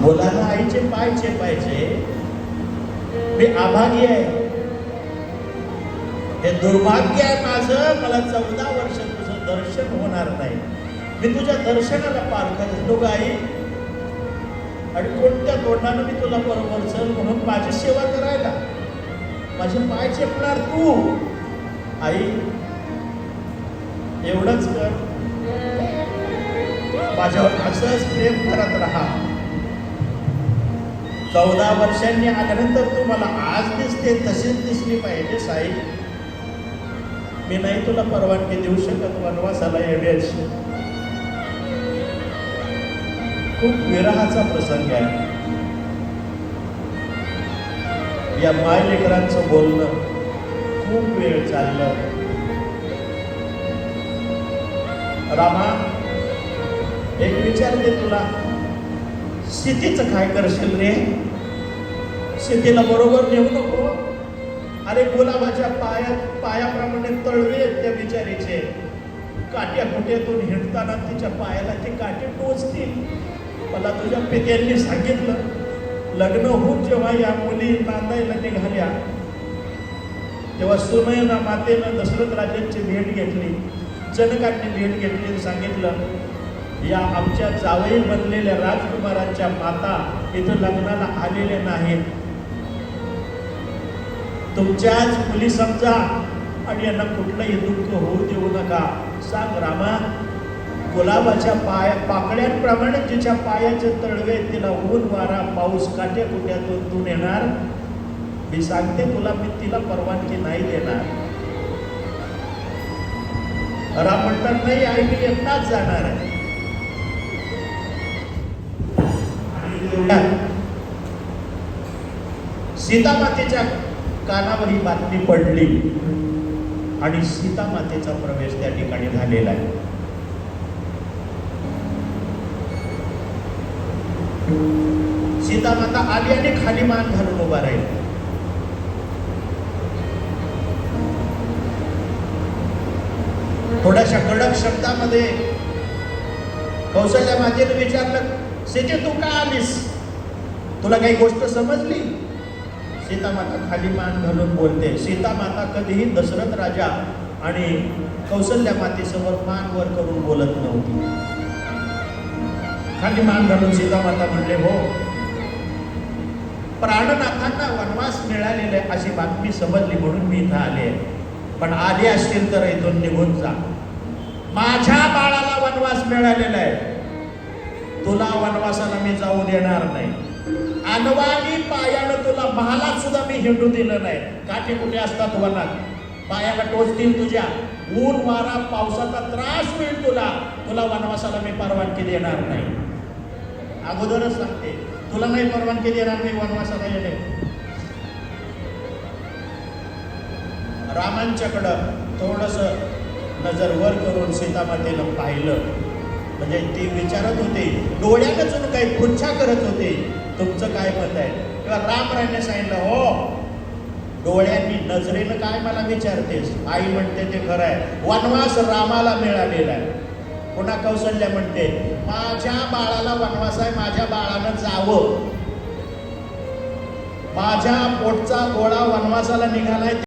मुलाला आईचे पाय चेपायचे मी आभागी आहे. हे दुर्भाग्य आहे माझं. मला चौदा वर्ष तुझं दर्शन होणार नाही. मी तुझ्या दर्शनाला पारखत होतो ग आई. आणि कोणत्या तोंडानं मी तुला बरोबर चल म्हणून माझी सेवा करायला? माझे पाय चेपणार तू. आई एवढंच कर. माझ्यावर असंच प्रेम करत राहा. चौदा वर्षांनी आल्यानंतर तू मला आज दिसते तशीच दिसली पाहिजे साई. मी नाही तुला परवानगी देऊ शकत वनवासाला येण्याची खूप विरहाचा प्रसंग आहे. या माय लेकरांचं बोलणं खूप वेळ चाललं. रामा एक विचारते तुला. शेतीचं काय करशील रे? शेतीला बरोबर नेऊ नको. अरे गुलाबाच्या पायात पायाप्रमाणे तळवे आहेत त्या बिचारीचे. काट्या कुट्यातून हिंडताना तिच्या पायाला ते काटे टोचतील. मला तुझ्या पित्यांनी सांगितलं लग्न होऊन जेव्हा या मुली नांदायला निघाल्या तेव्हा सुनयना मातेनं दशरथ राजांची भेट घेतली. जनकांनी भेट घेतली सांगितलं या आमच्या जावई बनलेल्या राजकुमारांच्या माता इथं लग्नाला आलेल्या नाहीत. तुमच्याच मुली समजा आणि यांना कुठलंही दुःख होऊ देऊ नका. सांग रामा गुलाबाच्या पाया पाकड्यांप्रमाणे तिच्या पायाचे तळवे तिला ऊन वारा पाऊस काटे कुट्यातून तू येणार मी सांगते तुला मी तिला परवानगी नाही देणार. राम म्हणतात नाही आई मी एकटाच जाणार आहे. सीता मातेच्या कानावर ही बातमी पडली. आणि सीता मातेचा प्रवेश त्या ठिकाणी झालेला आहे. सीता माता आली आणि खाली मान घालून उभा राहील. थोड्याशा कडक शब्दामध्ये कौशल्या मातेने विचारलं सीते तू का आलीस? तुला काही गोष्ट समजली? सीतामाता खाली मान घालून बोलते सीतामाता कधीही दशरथ राजा आणि कौशल्या मातेसमोर मान वर करून बोलत नव्हती. खाली मान घालून सीतामाता म्हणले हो. प्राणनाथांना वनवास मिळालेला आहे अशी बातमी समजली म्हणून मी इथं आले पण आले असतील तर इथून निघून जा. माझ्या बाळाला वनवास मिळालेला आहे. तुला वनवासाला मी जाऊ देणार नाही. अनवाणी पायानं तुला महालात सुद्धा मी हिंडू दिलं नाही. काठी कुठे असतात वनात? पायाला टोचतील तुझ्या. ऊन वारा पावसाचा त्रास होईल तुला. तुला वनवासाला मी परवानगी देणार नाही. अगोदरच सांगते. तुला नाही परवानगी देणार मी वनवासाला येणे. रामांच्याकडं थोडस नजर वर करून सीतामातेनं पाहिलं. म्हणजे ती विचारत होते डोळ्यातून काही पुच्छा करत होते. तुमचं काय मत आहे? तेव्हा रामरायने सांगितलं हो डोळ्यांनी नजरेनं काय मला विचारतेस? आई म्हणते ते खरं आहे. वनवास रामाला मिळालेला आहे. पुन्हा कौशल्य म्हणते माझ्या बाळाला वनवास आहे माझ्या बाळानं जावं. माझ्या पोटचा गोळा वनवासाला निघालाय